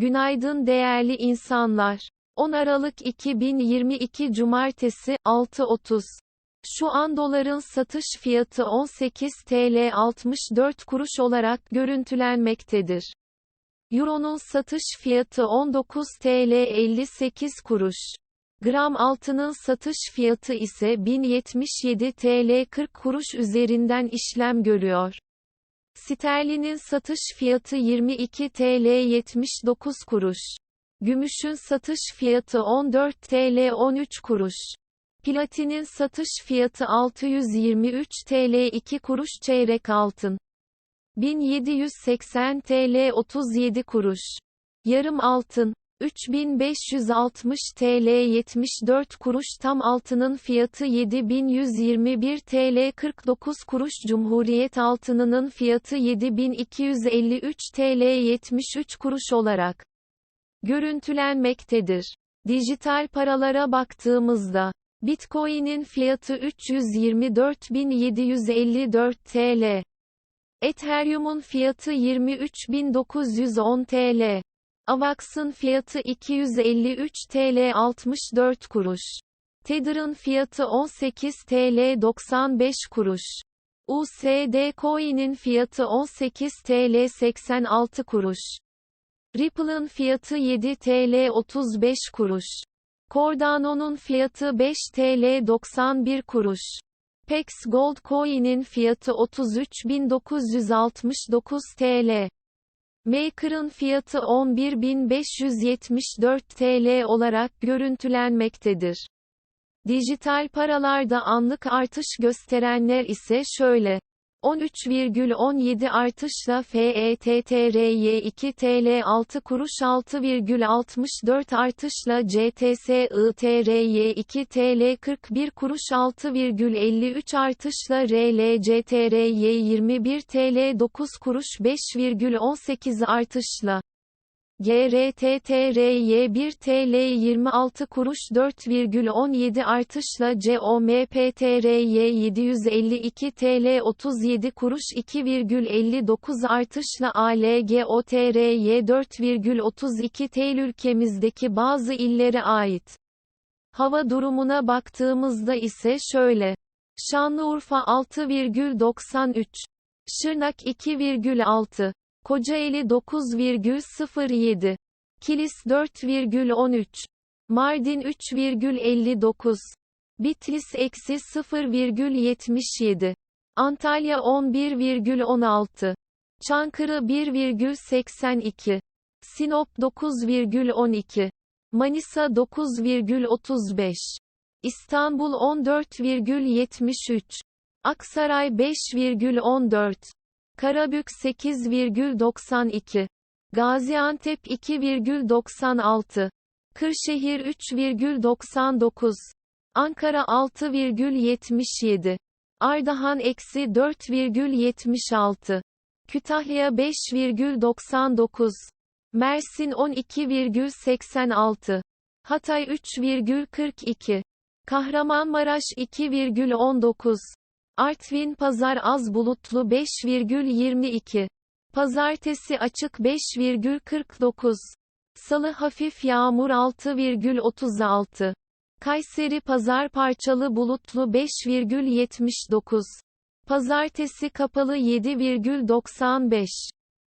Günaydın değerli insanlar. 10 Aralık 2022 Cumartesi, 6.30. Şu an doların satış fiyatı 18 TL 64 kuruş olarak görüntülenmektedir. Euro'nun satış fiyatı 19 TL 58 kuruş. Gram altının satış fiyatı ise 1077 TL 40 kuruş üzerinden işlem görüyor. Sterlinin satış fiyatı 22 TL 79 kuruş. Gümüşün satış fiyatı 14 TL 13 kuruş. Platinin satış fiyatı 623 TL 2 kuruş çeyrek altın. 1780 TL 37 kuruş. Yarım altın 3560 TL 74 kuruş tam altının fiyatı 7121 TL 49 kuruş Cumhuriyet altınının fiyatı 7253 TL 73 kuruş olarak görüntülenmektedir. Dijital paralara baktığımızda Bitcoin'in fiyatı 324.754 TL. Ethereum'un fiyatı 23.910 TL. Avax'ın fiyatı 253 TL 64 kuruş. Tether'ın fiyatı 18 TL 95 kuruş. USD Coin'in fiyatı 18 TL 86 kuruş. Ripple'ın fiyatı 7 TL 35 kuruş. Cardano'nun fiyatı 5 TL 91 kuruş. Pex Gold Coin'in fiyatı 33.969 TL. Maker'ın fiyatı 11.574 TL olarak görüntülenmektedir. Dijital paralarda anlık artış gösterenler ise şöyle. 13,17 artışla FETTRY 2 TL 6 kuruş 6,64 artışla CTSITRY 2 TL 41 kuruş 6,53 artışla RLCTRY 21 TL 9 kuruş 5,18 artışla GRTTRY 1 TL 26 kuruş 4,17 artışla COMPTRY 752 TL 37 kuruş 2,59 artışla ALGOTRY 4,32 TL ülkemizdeki bazı illere ait. Hava durumuna baktığımızda ise şöyle. Şanlıurfa 6,93. Şırnak 2,6. Kocaeli 9,07. Kilis 4,13. Mardin 3,59. Bitlis eksi 0,77. Antalya 11,16. Çankırı 1,82. Sinop 9,12. Manisa 9,35. İstanbul 14,73. Aksaray 5,14. Karabük 8,92. Gaziantep 2,96. Kırşehir 3,99. Ankara 6,77. Ardahan eksi 4,76. Kütahya 5,99. Mersin 12,86. Hatay 3,42. Kahramanmaraş 2,19. Artvin Pazar az bulutlu 5,22. Pazartesi açık 5,49. Salı hafif yağmur 6,36. Kayseri Pazar parçalı bulutlu 5,79. Pazartesi kapalı 7,95.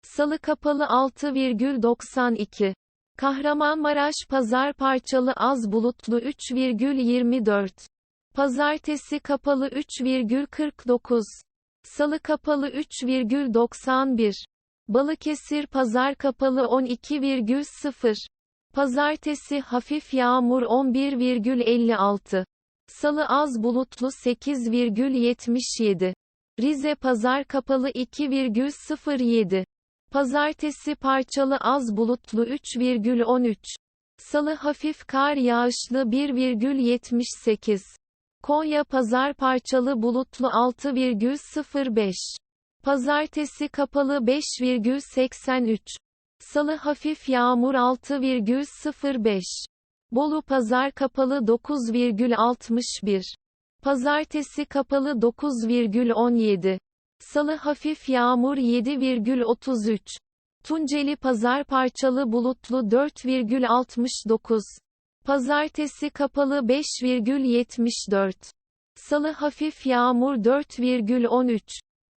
Salı kapalı 6,92. Kahramanmaraş Pazar parçalı az bulutlu 3,24. Pazartesi kapalı 3,49. Salı kapalı 3,91. Balıkesir Pazar kapalı 12,0. Pazartesi hafif yağmur 11,56. Salı az bulutlu 8,77. Rize Pazar kapalı 2,07. Pazartesi parçalı az bulutlu 3,13. Salı hafif kar yağışlı 1,78. Konya Pazar parçalı bulutlu 6,05. Pazartesi kapalı 5,83. Salı hafif yağmur 6,05. Bolu Pazar kapalı 9,61. Pazartesi kapalı 9,17. Salı hafif yağmur 7,33. Tunceli Pazar parçalı bulutlu 4,69. Pazartesi kapalı 5,74. Salı hafif yağmur 4,13.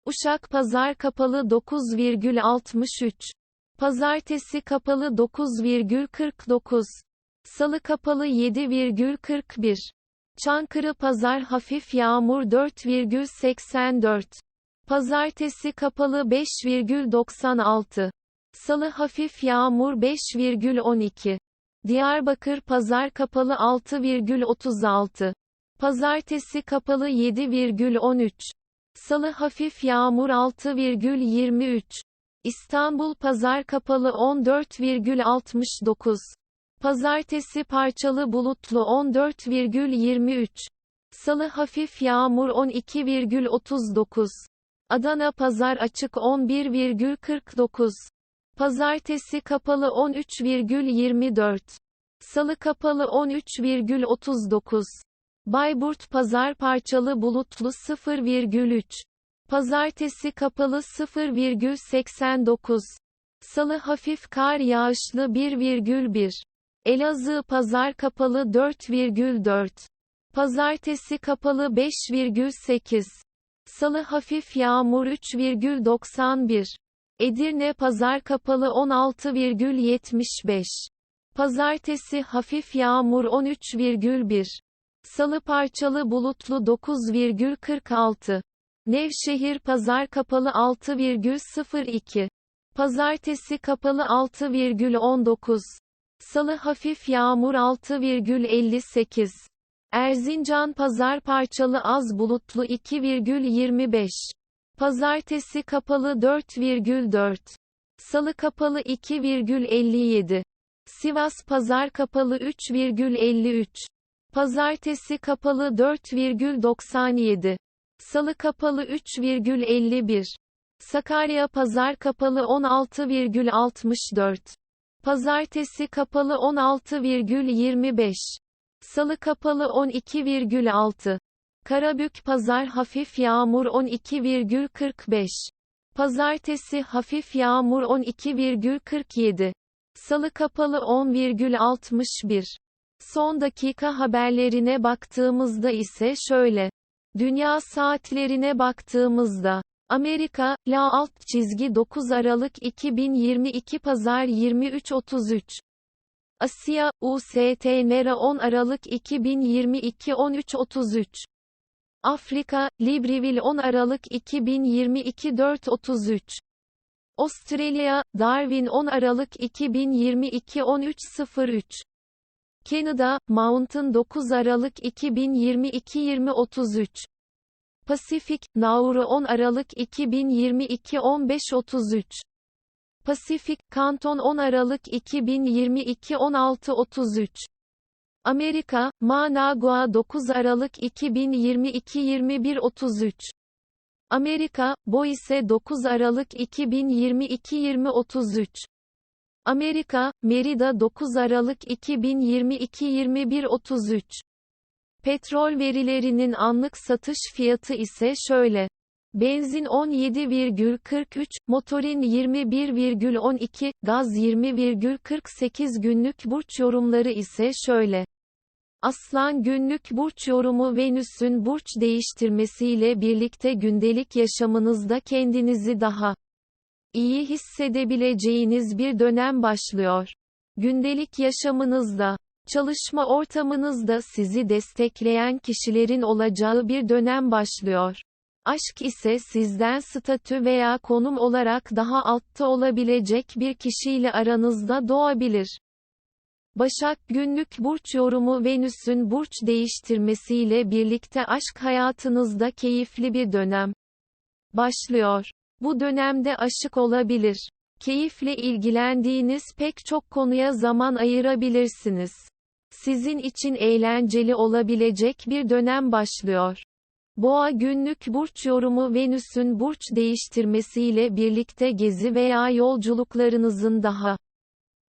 Uşak Pazar kapalı 9,63. Pazartesi kapalı 9,49. Salı kapalı 7,41. Çankırı Pazar hafif yağmur 4,84. Pazartesi kapalı 5,96. Salı hafif yağmur 5,12. Diyarbakır Pazar kapalı 6,36. Pazartesi kapalı 7,13. Salı hafif yağmur 6,23. İstanbul Pazar kapalı 14,69. Pazartesi parçalı bulutlu 14,23. Salı hafif yağmur 12,39. Adana Pazar açık 11,49. Pazartesi kapalı 13,24. Salı kapalı 13,39. Bayburt Pazar parçalı bulutlu 0,3. Pazartesi kapalı 0,89. Salı hafif kar yağışlı 1,1. Elazığ Pazar kapalı 4,4. Pazartesi kapalı 5,8. Salı hafif yağmur 3,91. Edirne Pazar kapalı 16,75. Pazartesi hafif yağmur 13,1. Salı parçalı bulutlu 9,46. Nevşehir Pazar kapalı 6,02. Pazartesi kapalı 6,19. Salı hafif yağmur 6,58. Erzincan Pazar parçalı az bulutlu 2,25. Pazartesi kapalı 4,4. Salı kapalı 2,57. Sivas Pazar kapalı 3,53. Pazartesi kapalı 4,97. Salı kapalı 3,51. Sakarya Pazar kapalı 16,64. Pazartesi kapalı 16,25. Salı kapalı 12,6. Karabük Pazar hafif yağmur 12,45. Pazartesi hafif yağmur 12,47. Salı kapalı 10,61. Son dakika haberlerine baktığımızda ise şöyle. Dünya saatlerine baktığımızda Amerika, La alt çizgi 9 Aralık 2022 Pazar 23.33 Asya, UST Nera 10 Aralık 2022 13.33 Afrika, Libreville 10 Aralık 2022 4.33 Avustralya, Darwin 10 Aralık 2022 13.03 Canada, Mountain 9 Aralık 2022 20.33 Pasifik, Nauru 10 Aralık 2022 15.33 Pasifik, Kanton 10 Aralık 2022 16.33 Amerika, Managua 9 Aralık 2022 21.33 Amerika, Boise 9 Aralık 2022 20.33 Amerika, Merida 9 Aralık 2022 21.33 Petrol verilerinin anlık satış fiyatı ise şöyle. Benzin 17,43, motorin 21,12, gaz 20,48 günlük burç yorumları ise şöyle. Aslan günlük burç yorumu Venüs'ün burç değiştirmesiyle birlikte gündelik yaşamınızda kendinizi daha iyi hissedebileceğiniz bir dönem başlıyor. Gündelik yaşamınızda Çalışma ortamınızda sizi destekleyen kişilerin olacağı bir dönem başlıyor. Aşk ise sizden statü veya konum olarak daha altta olabilecek bir kişiyle aranızda doğabilir. Başak günlük burç yorumu Venüs'ün burç değiştirmesiyle birlikte aşk hayatınızda keyifli bir dönem başlıyor. Bu dönemde aşık olabilir. Keyifle ilgilendiğiniz pek çok konuya zaman ayırabilirsiniz. Sizin için eğlenceli olabilecek bir dönem başlıyor. Boğa günlük burç yorumu Venüs'ün burç değiştirmesiyle birlikte gezi veya yolculuklarınızın daha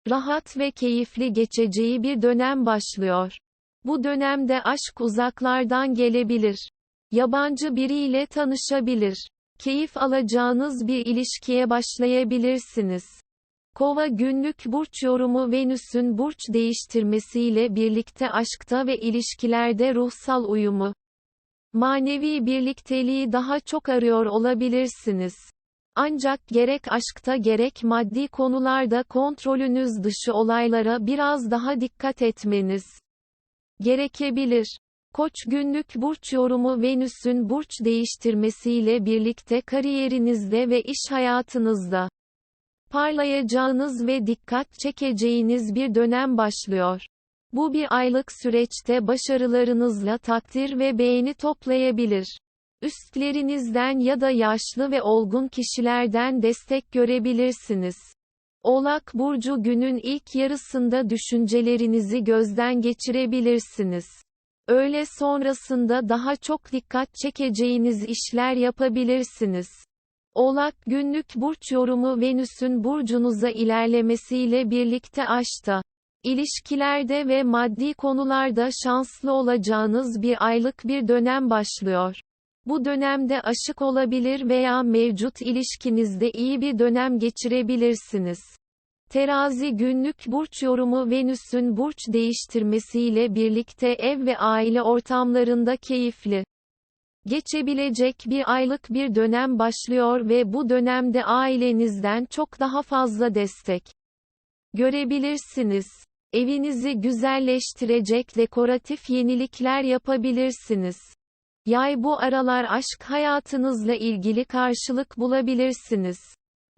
rahat ve keyifli geçeceği bir dönem başlıyor. Bu dönemde aşk uzaklardan gelebilir. Yabancı biriyle tanışabilir. Keyif alacağınız bir ilişkiye başlayabilirsiniz. Kova günlük burç yorumu Venüs'ün burç değiştirmesiyle birlikte aşkta ve ilişkilerde ruhsal uyumu. Manevi birlikteliği daha çok arıyor olabilirsiniz. Ancak gerek aşkta gerek maddi konularda kontrolünüz dışı olaylara biraz daha dikkat etmeniz gerekebilir. Koç günlük burç yorumu Venüs'ün burç değiştirmesiyle birlikte kariyerinizde ve iş hayatınızda parlayacağınız ve dikkat çekeceğiniz bir dönem başlıyor. Bu bir aylık süreçte başarılarınızla takdir ve beğeni toplayabilir. Üstlerinizden ya da yaşlı ve olgun kişilerden destek görebilirsiniz. Oğlak burcu günün ilk yarısında düşüncelerinizi gözden geçirebilirsiniz. Öğle sonrasında daha çok dikkat çekeceğiniz işler yapabilirsiniz. Oğlak günlük burç yorumu Venüs'ün burcunuza ilerlemesiyle birlikte aşta, ilişkilerde ve maddi konularda şanslı olacağınız bir aylık bir dönem başlıyor. Bu dönemde aşık olabilir veya mevcut ilişkinizde iyi bir dönem geçirebilirsiniz. Terazi günlük burç yorumu Venüs'ün burç değiştirmesiyle birlikte ev ve aile ortamlarında keyifli geçebilecek bir aylık bir dönem başlıyor ve bu dönemde ailenizden çok daha fazla destek görebilirsiniz. Evinizi güzelleştirecek dekoratif yenilikler yapabilirsiniz. Yay bu aralar aşk hayatınızla ilgili karşılık bulabilirsiniz.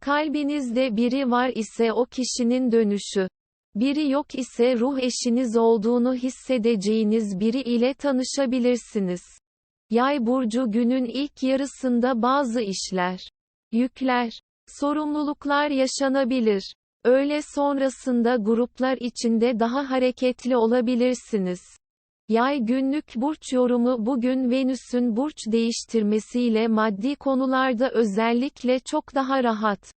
Kalbinizde biri var ise o kişinin dönüşü. Biri yok ise ruh eşiniz olduğunu hissedeceğiniz biri ile tanışabilirsiniz. Yay burcu günün ilk yarısında bazı işler, yükler, sorumluluklar yaşanabilir. Öğle sonrasında gruplar içinde daha hareketli olabilirsiniz. Yay günlük burç yorumu bugün Venüs'ün burç değiştirmesiyle maddi konularda özellikle çok daha rahat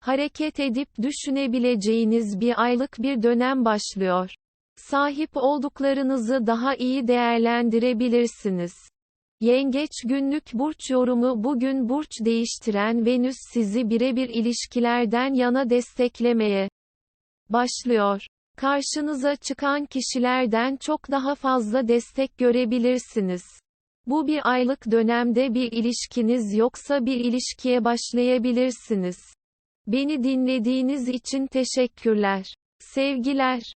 hareket edip düşünebileceğiniz bir aylık bir dönem başlıyor. Sahip olduklarınızı daha iyi değerlendirebilirsiniz. Yengeç günlük burç yorumu bugün burç değiştiren Venüs sizi birebir ilişkilerden yana desteklemeye başlıyor. Karşınıza çıkan kişilerden çok daha fazla destek görebilirsiniz. Bu bir aylık dönemde bir ilişkiniz yoksa bir ilişkiye başlayabilirsiniz. Beni dinlediğiniz için teşekkürler. Sevgiler.